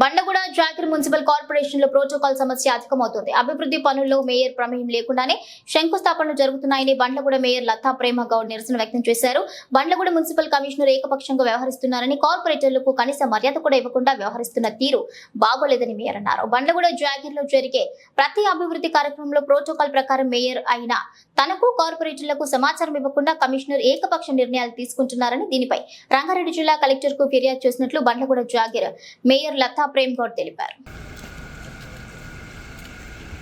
Bandaguda Jagir municipal కార్పొరేషన్లో protocol సమస్య అధికమవుతుంది. అభివృద్ధి పనుల్లో మేయర్ ప్రమేయం లేకుండానే శంకుస్థాపనలు జరుగుతున్నాయని బండ్లగూడ మేయర్ లతా ప్రేమ గౌడ్ నిరసన వ్యక్తం చేశారు. బండ్లగూడ మున్సిపల్ కమిషనర్ ఏకపక్షంగా వ్యవహరిస్తున్నారని కార్పొరేటర్లకు కనీస మర్యాద కూడా ఇవ్వకుండా వ్యవహరిస్తున్న తీరు బాగోలేదని మేయర్ అన్నారు. బండ్లగూడ జాగిర్లో జరిగే ప్రతి అభివృద్ధి కార్యక్రమంలో ప్రోటోకాల్ ప్రకారం మేయర్ అయిన తనకు కార్పొరేటర్లకు సమాచారం ఇవ్వకుండా కమిషనర్ ఏకపక్ష నిర్ణయాలు తీసుకుంటున్నారని దీనిపై రంగారెడ్డి జిల్లా కలెక్టర్కు ఫిర్యాదు చేసినట్లు బండ్లగూడ జాగిర్ మేయర్ లతా ప్రేమ్ గౌడ్ తెలిపారు.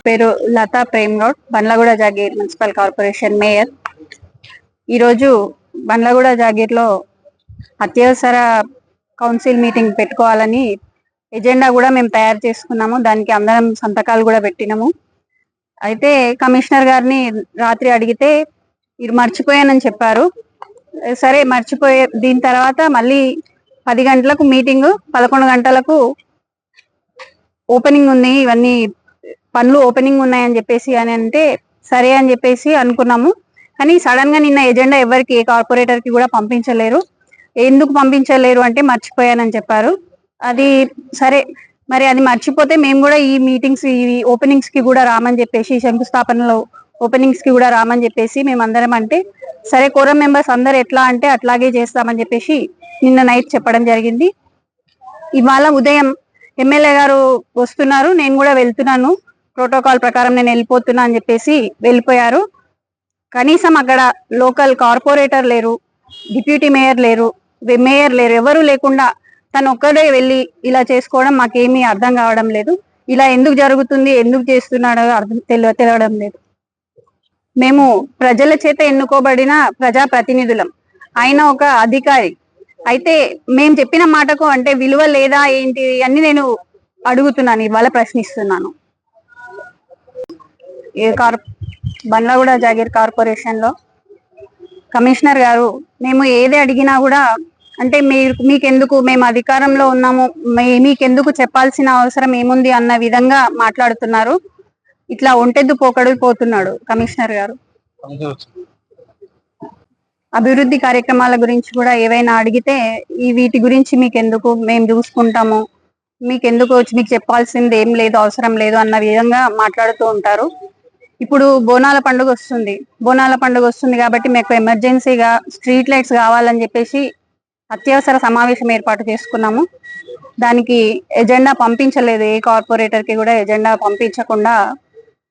పేరు Latha Prem Goud Bandlaguda Jagir municipal corporation mayor. ఈరోజు బండ్లగూడ జాగీర్లో అత్యవసర కౌన్సిల్ మీటింగ్ పెట్టుకోవాలని ఎజెండా కూడా మేము తయారు చేసుకున్నాము. దానికి అందరం సంతకాలు కూడా పెట్టినాము. అయితే కమిషనర్ గారిని రాత్రి అడిగితే మీరు మర్చిపోయానని చెప్పారు. సరే మర్చిపోయే దీని తర్వాత మళ్ళీ పది గంటలకు మీటింగ్ పదకొండు గంటలకు ఓపెనింగ్ ఉంది ఇవన్నీ పనులు ఓపెనింగ్ ఉన్నాయని చెప్పేసి అని అంటే సరే అని చెప్పేసి అనుకున్నాము. కానీ సడన్గా నిన్న ఎజెండా ఎవరికి ఏ కార్పొరేటర్కి కూడా పంపించలేరు. ఎందుకు పంపించలేరు అంటే మర్చిపోయానని చెప్పారు. అది సరే మరి అది మర్చిపోతే మేము కూడా ఈ మీటింగ్స్ ఈ ఓపెనింగ్స్కి కూడా రామని చెప్పేసి శంకుస్థాపనలో ఓపెనింగ్స్కి కూడా రామని చెప్పేసి మేము అందరం అంటే సరే కోరం మెంబర్స్ అందరు ఎట్లా అంటే అట్లాగే చేస్తామని చెప్పేసి నిన్న నైట్ చెప్పడం జరిగింది. ఇవాళ ఉదయం ఎమ్మెల్యే గారు వస్తున్నారు. నేను కూడా వెళ్తున్నాను. ప్రోటోకాల్ ప్రకారం నేను వెళ్ళిపోతున్నా అని చెప్పేసి వెళ్ళిపోయారు. కనీసం అక్కడ లోకల్ కార్పొరేటర్ లేరు డిప్యూటీ మేయర్ లేరు మేయర్ లేరు ఎవరు లేకుండా తను ఒక్కడే వెళ్ళి ఇలా చేసుకోవడం మాకేమీ అర్థం కావడం లేదు. ఇలా ఎందుకు జరుగుతుంది ఎందుకు చేస్తున్నాడో అర్థం తెల తెలవడం లేదు. మేము ప్రజల చేత ఎన్నుకోబడిన ప్రజా ప్రతినిధులం ఆయన ఒక అధికారి. అయితే మేము చెప్పిన మాటకు అంటే విలువ లేదా ఏంటి అన్ని నేను అడుగుతున్నాను ఇవాళ ప్రశ్నిస్తున్నాను. ఏ కార్ బండ్లగూడ జాగీర్ కార్పొరేషన్లో కమిషనర్ గారు మేము ఏది అడిగినా కూడా అంటే మీరు మీకెందుకు మేము అధికారంలో ఉన్నాము మీ- మీకెందుకు చెప్పాల్సిన అవసరం ఏముంది అన్న విధంగా మాట్లాడుతున్నారు. ఇట్లా ఒంటెద్దు పోకడు పోతున్నాడు కమిషనర్ గారు. అభివృద్ధి కార్యక్రమాల గురించి కూడా ఏవైనా అడిగితే ఈ వీటి గురించి మీకు ఎందుకు మేము చూసుకుంటాము. మీకు ఎందుకు వచ్చి మీకు చెప్పాల్సింది ఏం లేదు అవసరం లేదు అన్న విధంగా మాట్లాడుతూ ఉంటారు. ఇప్పుడు బోనాల పండుగ వస్తుంది. బోనాల పండుగ వస్తుంది కాబట్టి మీకు ఎమర్జెన్సీగా స్ట్రీట్ లైట్స్ కావాలని చెప్పేసి అత్యవసర సమావేశం ఏర్పాటు చేసుకున్నాము. దానికి ఎజెండా పంపించలేదు. ఏ కార్పొరేటర్కి కూడా ఎజెండా పంపించకుండా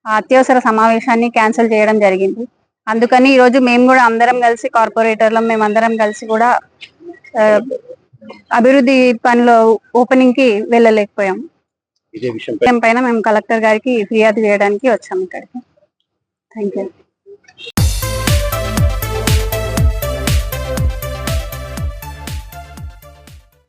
ఆ అత్యవసర సమావేశాన్ని క్యాన్సిల్ చేయడం జరిగింది. అందుకని ఈ రోజు మేము కూడా అందరం కలిసి కార్పొరేటర్లం మేము అందరం కలిసి కూడా అభివృద్ధి పనిలో ఓపెనింగ్కి వెళ్ళలేకపోయాం. ఇదే విషయం విషయం పైన మేము కలెక్టర్ గారికి ఫిర్యాదు చేయడానికి వచ్చాము ఇక్కడికి. Thank you